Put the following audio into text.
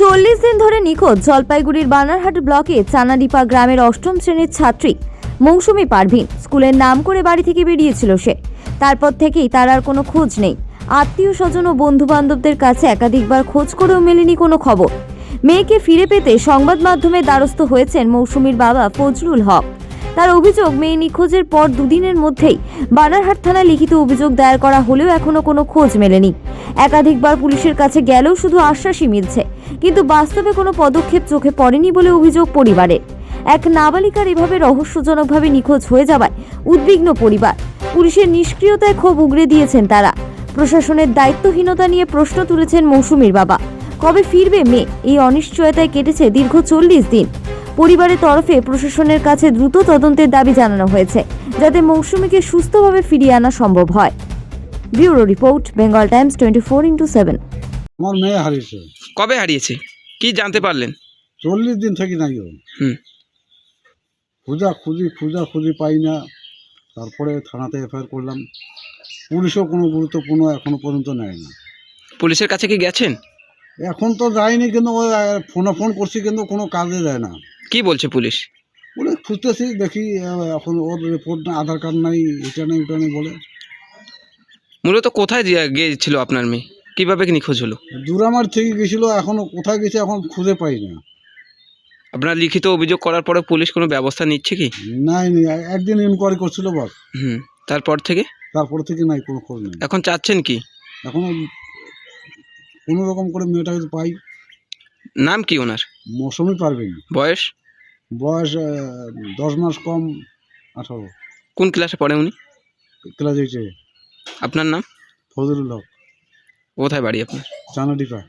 চল্লিশ দিন ধরে নিখোঁজ জলপাইগুড়ির বানারহাট ব্লকে চানাডিপা গ্রামের অষ্টম শ্রেণির ছাত্রী মৌসুমী পারভিন। স্কুলের নাম করে বাড়ি থেকে বেরিয়েছিল সে। তারপর থেকেই তার আর কোনো খোঁজ নেই। আত্মীয় স্বজন ও বন্ধু বান্ধবদের কাছে একাধিকবার খোঁজ করেও মেলেনি কোনো খবর। মেয়েকে ফিরে পেতে সংবাদ মাধ্যমে দ্বারস্থ হয়েছেন মৌসুমীর বাবা ফজলুল হক। তার অভিযোগ মেয়ে নিখোঁজের পর দুদিনের মধ্যেই বানারহাট থানায় লিখিত অভিযোগ দায়ের করা হলেও এখনও কোনো খোঁজ মেলেনি। একাধিকবার পুলিশের কাছে গেলেও শুধু আশ্বাসই মিলছে, কিন্তু বাস্তবে কোনো পদক্ষেপ চোখে পড়েনি বলে অভিযোগ পরিবারের। এক নাবালিকার এভাবে রহস্যজনকভাবে নিখোঁজ হয়ে যাওয়ায় উদ্বিগ্ন পরিবার। পুলিশের নিষ্ক্রিয়তায় ক্ষোভ উগরে দিয়েছেন তারা। প্রশাসনের দায়িত্বহীনতা নিয়ে প্রশ্ন তুলেছেন মৌসুমীর বাবা। কবে ফিরবে মেয়ে? এই অনিশ্চয়তায় কেটেছে দীর্ঘ চল্লিশ দিন। পরিবারের তরফে প্রশাসনের কাছে দ্রুত তদন্তের দাবি জানানো হয়েছে যাতে মৌসুমীকে সুস্থভাবে ফিরিয়ে আনা সম্ভব হয়। Bureau report Bengal Times twenty four into seven. আমার মেয়ে হারিয়েছে। কবে হারিয়েছে? কি জানতে পারলেন? চল্লিশ দিন থেকে নাই ও। হুম। খুঁজা খুঁজি খুঁজা খুঁজি পাই না। তারপরে থানাতে এফআইআর করলাম। পুলিশও কোনো গুরুত্বপূর্ণ এখনও পর্যন্ত নেয় না। পুলিশের কাছে কি গেছেন? এখন তো যায়নি কিন্তু ওই ফোনে ফোন করছি কিন্তু কোনো কাজে দেয় না। কি বলছে পুলিশ? বলে খুঁজতেছি দেখি এখন ওর রিপোর্ট না আধার কার্ড নাই এটা নেই ওটা নেই বলে। মূলত কোথায় গিয়ে- গিয়েছিল আপনার মেয়ে? কীভাবে নিখোঁজ হলো? দূরামার থেকে গেছিল এখনও কোথায় গেছে এখন খুঁজে পাই না। আপনার লিখিত অভিযোগ করার পরে পুলিশ কোনো ব্যবস্থা নিচ্ছে কি? নাই নেই একদিন ইনকোয়ারি করছিল বস। হুম তারপর থেকে? তারপর থেকে নাই কোনো খোঁজ নেই। এখন চাচ্ছেন কি? এখনও কোনো রকম করে মেয়েটাকে তো পাই। নাম কি ওনার? মৌসুমি পারবেন বয়স? বয়স দশ মাস কম আঠারো। কোন ক্লাসে পড়ে উনি? ক্লাস এইটে। আপনার নাম? ফজলুল হক। কোথায় বাড়ি আপনার? চানাডিপা